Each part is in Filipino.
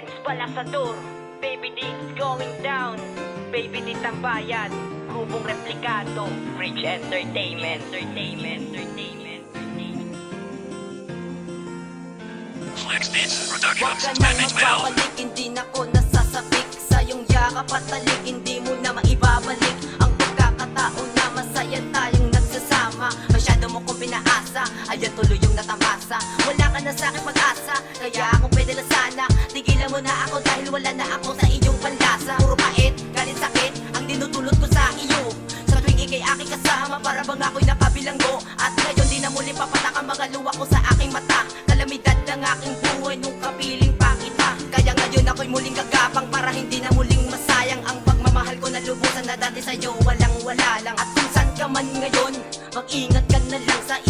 Lens Palasador. Baby D going down. Baby D Tambayan Grupong Replicado Bridge Entertainment Entertainment Entertainment Flex Beats Huwag ka nang magbabalik, hindi na ko nasasabik Sa iyong yakap at talik, hindi mo na maibabalik. Ang pagkakataon na masaya tayong nagsasama. Masyado mo kong pinaasa, ayan tuloy yung natamasa. Wala ka na sa akin mag-ingat ka na lang sa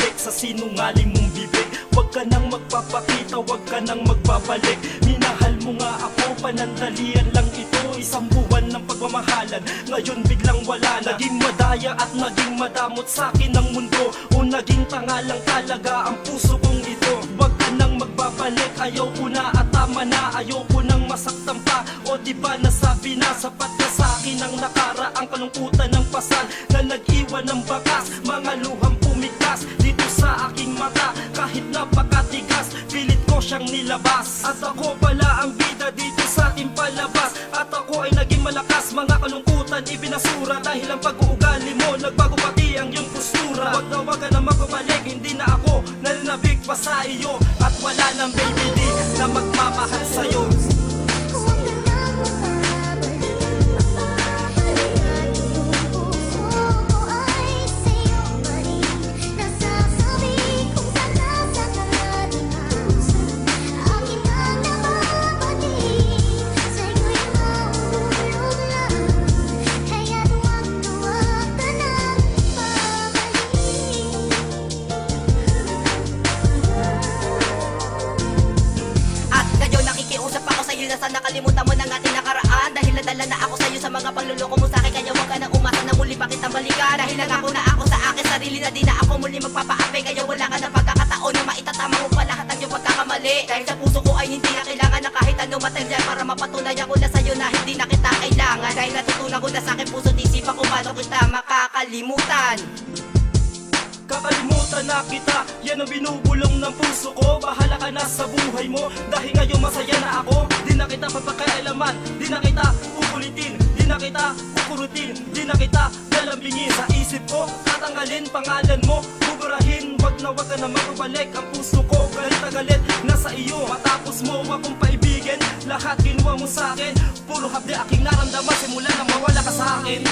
bumalik sa sinungaling mong bibig. Huwag ka nang magpapakita, huwag ka nang magbabalik. Minahal mo nga ako, panandalian lang ito. Isang buwan ng pagmamahalan, ngayon biglang wala na. Naging madaya at naging madamot sa akin ang mundo. O naging tanga lang talaga ang puso kong ito. Huwag ka nang magbabalik, ayaw ko na at tama na. Ayaw ko nang masaktan pa, o di ba nasabi na Sapat na sa akin ang nakaraang kalungkutan ng pasal pa sa iyo At wala nang nakikiusap ako sa'yo na sana kalimutan mo ng ating nakaraan. Dahil nadala na ako sa'yo sa mga pagluloko mo sa'kin. Kaya huwag ka na umasa na muli pa kitang balikan? Dahil nangako na ako sa akin sarili na di na ako muli magpapaapi Kaya wala ka ng pagkakataon na maitatama mo pa lahat ng iyong pagkakamali. Dahil sa puso ko ay hindi na kailangan ng kahit anong material Para mapatunayan ko na sa'yo na hindi na kita kailangan. Dahil natutunan ko na sa akin puso di sipa kung paano kita makakalimutan. Kakalimutan na kita, yan ang binubulong ng puso na sa buhay mo, dahil ngayon masaya na ako. Di na kita papakialaman, di na kita ukulitin Di na kita kukurutin, di na kita lalambingin. Sa isip ko, tatanggalin pangalan mo. Buburahin, wag na wag ka na magbabalik Ang puso ko, galit na galit, nasa iyo. Matapos mo akong paibigin, lahat kinuha mo sa akin. Puro hapdi aking naramdaman, simula nang mawala ka sa akin